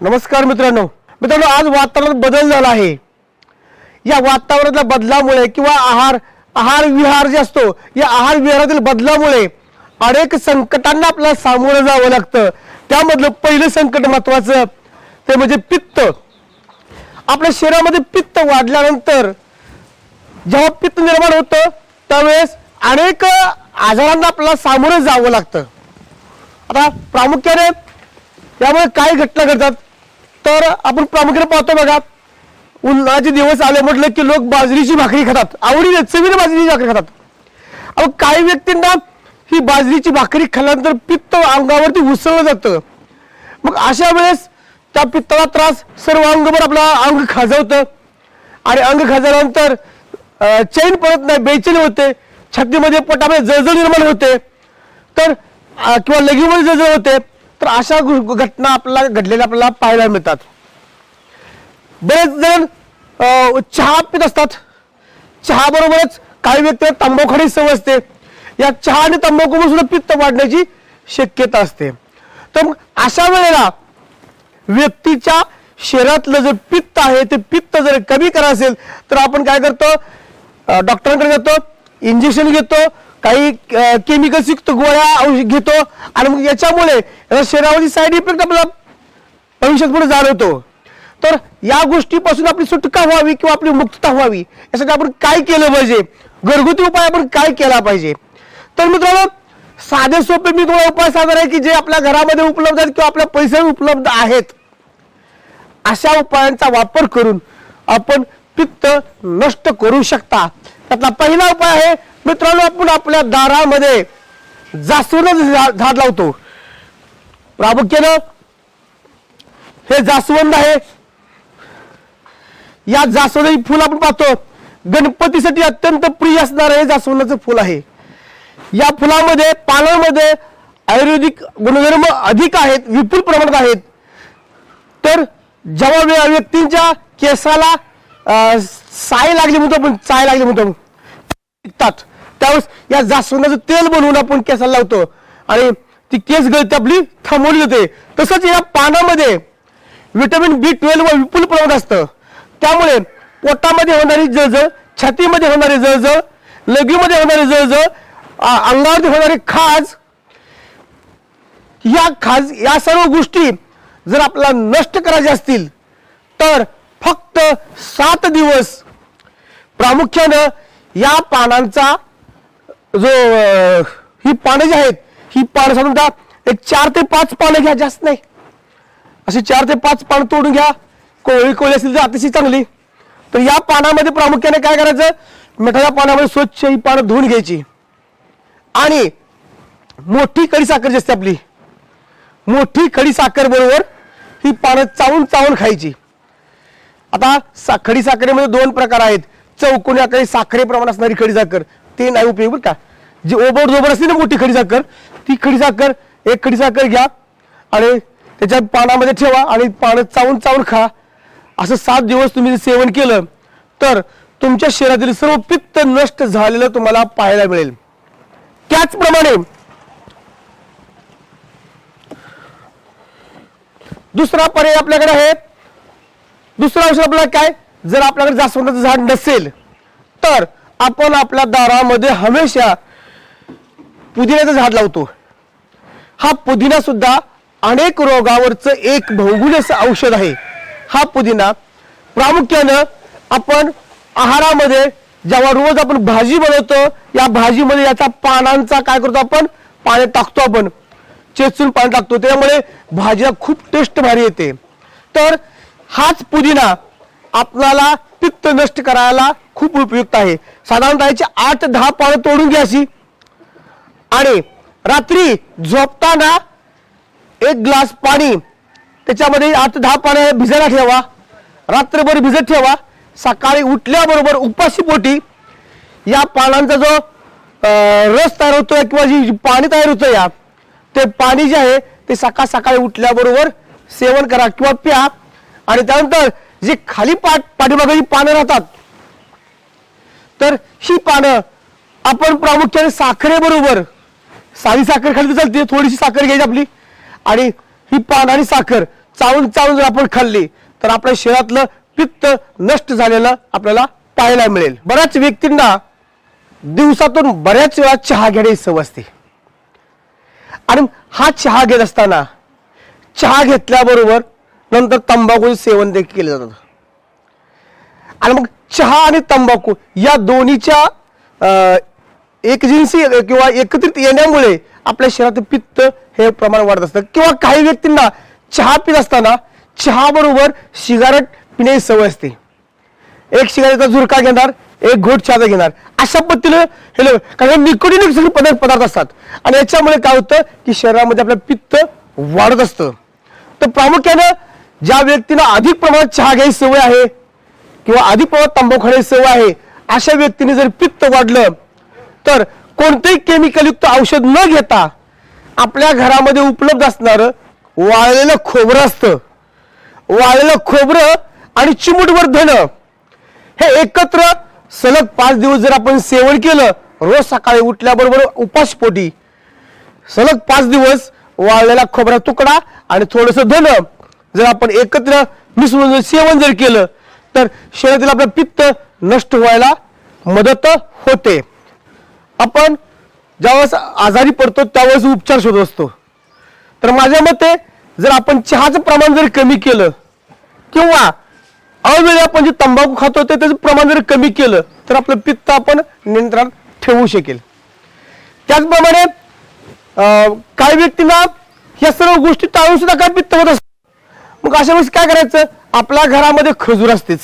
नमस्कार मित्रांनो. मित्रांनो आज वातावरणात बदल झाला आहे. या वातावरणातल्या बदलामुळे किंवा आहार आहार विहार जे असतो या आहार विहारातील बदलामुळे अनेक संकटांना आपल्याला सामोरं जावं लागतं. त्यामधलं पहिलं संकट महत्वाचं ते म्हणजे पित्त. आपल्या शरीरामध्ये पित्त वाढल्यानंतर जेव्हा पित्त निर्माण होतं त्यावेळेस अनेक आजारांना आपल्याला सामोरं जावं लागतं. आता प्रामुख्याने यामुळे काय घटना घडतात? तर आपण प्रामुख्याने पाहतो बघा. उन्हाचे दिवस आले म्हटलं की लोक बाजरीची भाकरी खातात. आवडीने चवीने बाजरीची भाकरी खातात. अहो काही व्यक्तींना ही बाजरीची भाकरी खाल्ल्यानंतर पित्त अंगावरती उसळलं जातं. मग अशा वेळेस त्या पित्ताला त्रास सर्व अंगभर आपला अंग खाजवतं. आणि अंग खाजवल्यानंतर चैन पडत नाही बेचैन होते. छातीमध्ये पोटामध्ये जळजळ निर्माण होते. तर किंवा लगीमध्ये जळजळ होते. तर अशा घटना आपल्याला घडलेल्या आपल्याला पाहायला मिळतात. बरेच जण चहा पित असतात. चहा बरोबरच काही व्यक्ती तंबाखू सवय असते या चहा आणि तंबाखूमुळे सुद्धा पित्त वाढण्याची शक्यता असते. तर मग अशा वेळेला व्यक्तीच्या शरीरातलं जे पित्त आहे ते पित्त जर कमी करा असेल तर आपण काय करतो? डॉक्टरांकडे जातो इंजेक्शन घेतो काही केमिकल्स युक्त गोळ्या औषध घेतो आणि मग याच्यामुळे याचा साईड इफेक्ट आपल्याला भविष्यात पुढे जाणवतो. तर या गोष्टीपासून आपली सुटका व्हावी किंवा आपली मुक्तता व्हावी यासाठी आपण काय केलं पाहिजे? घरगुती उपाय आपण काय केला पाहिजे? तर मित्रांनो साधे सोपे मी तुम्हाला उपाय सांगणार आहे की जे आपल्या घरामध्ये उपलब्ध आहेत किंवा आपल्या पैसे उपलब्ध आहेत अशा उपायांचा वापर करून आपण पित्त नष्ट करू शकता. त्यातला पहिला उपाय आहे मित्रांनो आपण आपल्या दारामध्ये जास्वंद झाड लावतो. प्रामुख्यानं हे जास्वंद आहे. या जास्वंदाची फुल आपण पाहतो. गणपतीसाठी अत्यंत प्रिय असणारं हे जास्वंदाचं फुल आहे. या फुलामध्ये पानांमध्ये आयुर्वेदिक गुणधर्म अधिक आहेत विपुल प्रमाणात आहेत. तर जेव्हा व्यक्तींच्या केसाला साय लागली म्हणतो आपण चाय लागली म्हणतो टिकतात. त्यावेळेस या जास्वंदाचं तेल बनवून आपण केसाला लावतो. आणि ती केस गळती आपली थांबवली जाते. तसंच या पानामध्ये व्हिटॅमिन बी ट्वेल्व विपुल प्रमाणात असतं. त्यामुळे पोटामध्ये होणारी जळजळ छातीमध्ये होणारी जळजळ लगीमध्ये होणारी जळजळ अंगावरती होणारी खाज या खाज या सर्व गोष्टी जर आपल्याला नष्ट करायच्या असतील तर फक्त सात दिवस प्रामुख्यानं या पानांचा जो ही पानं जी आहेत ही पानं साधारणतः एक चार ते पाच पानं घ्या जास्त नाही. अशी चार ते पाच पानं तोडून घ्या. कोवळी कोवळी असतील तर अतिशय चांगली. तर या पानामध्ये प्रामुख्याने काय करायचं? मिठाच्या पानामध्ये स्वच्छ ही पानं धुवून घ्यायची. आणि मोठी कडी साखर जी असते आपली मोठी खडी साखर बरोबर ही पानं चावून चावून खायची. आता सा खडी साखरेमध्ये दोन प्रकार आहेत. चौकोनी आकाराची साखरेप्रमाणे असणारी खडी साखर. ते नाही उपयोग बरं का. जी ओबड जोबड असते ना मोठी खडी साखर ती खडी साखर एक खडी साखर घ्या आणि त्याच्या पानामध्ये ठेवा आणि पानं चावून चावून खा. असं सात दिवस तुम्ही जर सेवन केलं तर तुमच्या शरीरातील सर्व पित्त नष्ट झालेलं तुम्हाला पाहायला मिळेल. त्याचप्रमाणे दुसरा पर्याय आपल्याकडे आहे. दुसरा औषध आपल्याला काय? जर आपल्याकडे जास्वंदाचं झाड नसेल तर आपण आपल्या दारामध्ये हमेशा पुदिन्याचं झाड लावतो. हा पुदिना सुद्धा अनेक रोगावरचं एक भौगोलिक असं औषध आहे. हा पुदिना प्रामुख्यानं आपण आहारामध्ये जेव्हा रोज आपण भाजी बनवतो या भाजीमध्ये याचा पानांचा काय करतो आपण? पाण्यात टाकतो आपण. चेचून पाणी टाकतो. त्यामुळे भाजीला खूप टेस्ट भारी येते. तर हाच पुदिना आपल्याला पित्त नष्ट करायला खूप उपयुक्त आहे. साधारणतः याची आठ दहा पानं तोडून घ्यायची आणि रात्री झोपताना एक ग्लास पाणी त्याच्यामध्ये आठ दहा पानं भिजायला ठेवा. रात्रभर भिजत ठेवा. सकाळी उठल्याबरोबर उपाशी पोटी. या पानांचा जो रस तयार होतोय किंवा जी जी पाणी तयार होतं या ते पाणी जे आहे ते सकाळ सकाळी उठल्याबरोबर सेवन करा किंवा प्या. आणि त्यानंतर जे खाली पाठ पाठीमागाची पानं राहतात तर ही पानं आपण प्रामुख्याने साखरेबरोबर साधी साखर खाली तर चालते थोडीशी साखर घ्यायची आपली आणि ही पान आणि साखर चावून चावून जर आपण खाल्ली तर आपल्या शरीरातलं पित्त नष्ट झालेलं आपल्याला पाहायला मिळेल. बऱ्याच व्यक्तींना दिवसातून बऱ्याच वेळा चहा घेण्याची सवय असते. आणि हा चहा घेत असताना चहा घेतल्याबरोबर नंतर तंबाखूचे सेवन देखील केले जातं आणि मग चहा आणि तंबाखू या दोन्हीच्या अं, एकजिन्सी किंवा एकत्रित येण्यामुळे आपल्या शरीरात पित्त हे प्रमाण वाढत असतं. किंवा काही व्यक्तींना चहा पित असताना चहाबरोबर सिगारेट पिण्याची सवय असते. एक सिगारेटचा झुरका घेणार एक घोट चहाचा घेणार. अशा पद्धतीनं हे लोक कारण निकोटिनिक सगळे पदार्थ पदार्थ असतात. आणि याच्यामुळे काय होतं की शरीरामध्ये आपलं पित्त वाढत असतं. तर प्रामुख्यानं ज्या व्यक्तीला अधिक प्रमाणात चहा घ्यायची सवय आहे किंवा अधिक प्रमाणात तंबाखू खाण्याची सवय आहे अशा व्यक्तीने जर पित्त वाढलं तर कोणतेही केमिकलयुक्त औषध न घेता आपल्या घरामध्ये उपलब्ध असणारं वाळलेलं खोबरं असतं. वाळलेलं खोबरं आणि चिमूटवर धनं हे एकत्र सलग पाच दिवस जर आपण सेवन केलं रोज सकाळी उठल्याबरोबर उपासपोटी सलग पाच दिवस वाळलेला खोबरा तुकडा आणि थोडस धन जर आपण एकत्र मिसळून जर सेवन जर केलं तर शरीरातील आपलं पित्त नष्ट व्हायला मदत होते. आपण ज्यावेळेस आजारी पडतो त्यावेळेस उपचार शोधत असतो. तर माझ्या मते जर आपण चहाचं प्रमाण जर कमी केलं किंवा अवेळी आपण जे तंबाखू खातो ते त्याचं प्रमाण जर कमी केलं तर आपलं पित्त आपण नियंत्रणात ठेवू शकेल. त्याचप्रमाणे अं, काही व्यक्तींना या सर्व गोष्टी टाळून सुद्धा काय पित्त होत असतात मग अशा वेळेस काय करायचं? आपल्या घरामध्ये खजूर असतेच.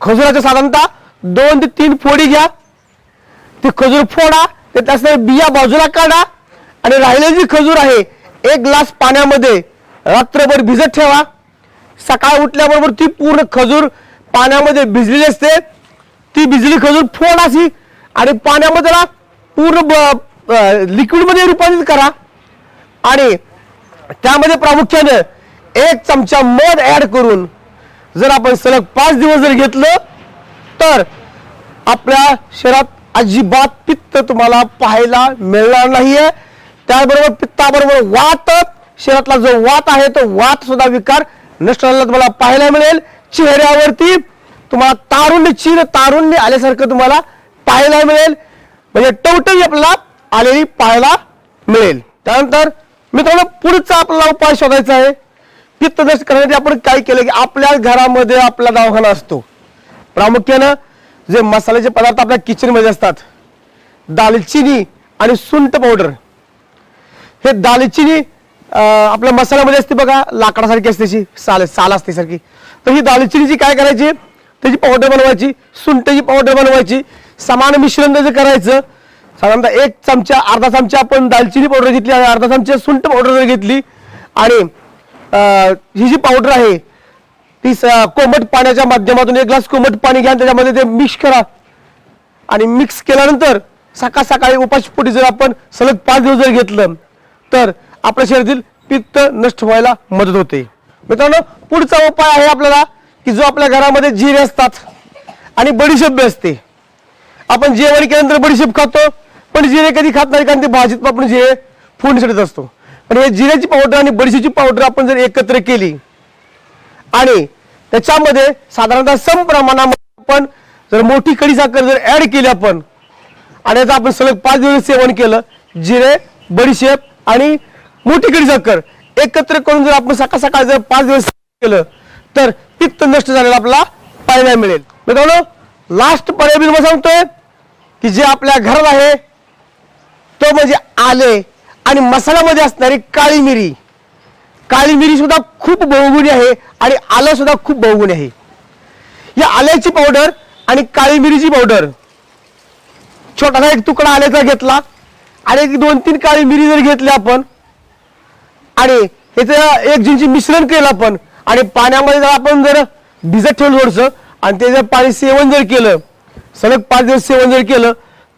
खजुराच्या साधारणतः दोन ते तीन फोडी घ्या. ती खजूर फोडा ते त्याच्या बिया बाजूला काढा आणि राहिलेली जी खजूर आहे एक ग्लास पाण्यामध्ये रात्रभर भिजत ठेवा. सकाळ उठल्याबरोबर ती पूर्ण खजूर पाण्यामध्ये भिजलेली असते. ती भिजली खजूर फोड अशी आणि पाण्यामध्ये पूर्ण लिक्विडमध्ये रूपांतरित करा. आणि त्यामध्ये प्रामुख्यानं एक चमचा मध ऍड करून जर आपण सलग पाच दिवस जर घेतलं तर आपल्या शरीरात अजिबात पित्त तुम्हाला पाहायला मिळणार नाहीये. त्याचबरोबर पित्ताबरोबर वात शरीरातला जो वात आहे तो वात सुद्धा विकार नष्ट झालेला तुम्हाला पाहायला मिळेल. चेहऱ्यावरती तुम्हाला तारुण्य चिर तारुण्य आल्यासारखं तुम्हाला पाहायला मिळेल. म्हणजे टवटवी आपल्याला आलेली पाहायला मिळेल. त्यानंतर मित्रांनो पुढचा आपल्याला उपाय शोधायचा आहे. पित्त करण्यासाठी आपण काय केलं की आपल्या घरामध्ये आपला दवाखाना असतो. प्रामुख्यानं जे मसाल्याचे पदार्थ आपल्या किचनमध्ये असतात. दालचिनी आणि सुंठ पावडर हे दालचिनी आपल्या मसाल्यामध्ये असते बघा लाकडासारखी असते साल साल असते सारखी. तर ही दालचिनीची काय करायची? त्याची पावडर बनवायची सुंठची पावडर बनवायची. समान मिश्रण त्याचं करायचं साधारणतः एक चमचा अर्धा चमचा आपण दालचिनी पावडर घेतली आणि अर्धा चमचा सुंठ पावडर घेतली आणि ही जी पावडर आहे ती स- कोमट पाण्याच्या माध्यमातून एक ग्लास कोमट पाणी घ्या त्याच्यामध्ये ते मिक्स करा. आणि मिक्स केल्यानंतर सकाळ सकाळी उपाशपोटी जर आपण सलग पाच दिवस जर घेतलं तर आपल्या शरीरातील पित्त नष्ट व्हायला मदत होते. मित्रांनो पुढचा उपाय आहे आपल्याला की जो आपल्या घरामध्ये जिरे असतात आणि बडीशेप बी असते. आपण जेवण केल्यानंतर बडीशेप खातो पण जिरे कधी खात नाही कारण ते भाजीत आपण जिरे फोडणीसाठी असतो. पण हे जिऱ्याची पावडर आणि बडीशेपची पावडर आपण जर एकत्र केली आणि त्याच्यामध्ये साधारणतः सम प्रमाणामध्ये आपण जर मोठी कडी साखर जर ऍड केली आपण आणि याचं आपण सलग पाच दिवस सेवन केलं जिरे बडीशेप आणि मोठी कडी साखर एकत्र करून जर आपण सकाळ सकाळ जर पाच दिवस केलं तर पित्त नष्ट झालेलं आपला पाहायला मिळेल. मित्रांनो लास्ट पर्याय मी तुम्हाला सांगतोय की जे आपल्या घरात आहे तो म्हणजे आले. आणि मसाल्यामध्ये असणारी काळी मिरी. काळी मिरी सुद्धा खूप बहुगुणी आहे आणि आलं सुद्धा खूप बहुगुणी आहे. या आल्याची पावडर आणि काळी मिरीची पावडर छोटासा एक तुकडा आल्याचा घेतला आणि एक दोन तीन काळी मिरी जर घेतली आपण आणि ह्याचं एक जिंची मिश्रण केलं आपण आणि पाण्यामध्ये जर आपण जर भिजत ठेवलं थोडंसं आणि ते जर पाणी सेवन जर केलं सलग पाच दिवस सेवन जर केलं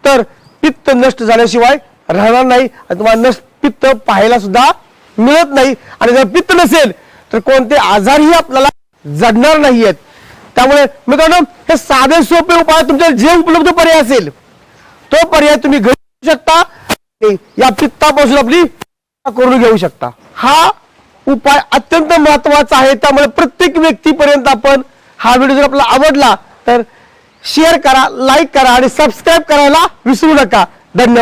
तर पित्त नष्ट झाल्याशिवाय राहणार नाही आणि तुम्हाला नस पित्त पाहायला सुद्धा मिळत नाही. आणि जर पित्त नसेल तर कोणते आजारही आपल्याला जडणार नाहीयेत. त्यामुळे मित्रांनो हे साधे सोपे उपाय तुमच्या जे उपलब्ध पर्याय असेल तो पर्याय तुम्ही घेऊ शकता. या पित्तापासून आपली करून घेऊ शकता. हा उपाय अत्यंत महत्त्वाचा आहे. त्यामुळे प्रत्येक व्यक्तीपर्यंत आपण हा व्हिडिओ जर आपला आवडला तर शेअर करा लाईक करा आणि सबस्क्राईब करायला विसरू नका. धन्यवाद.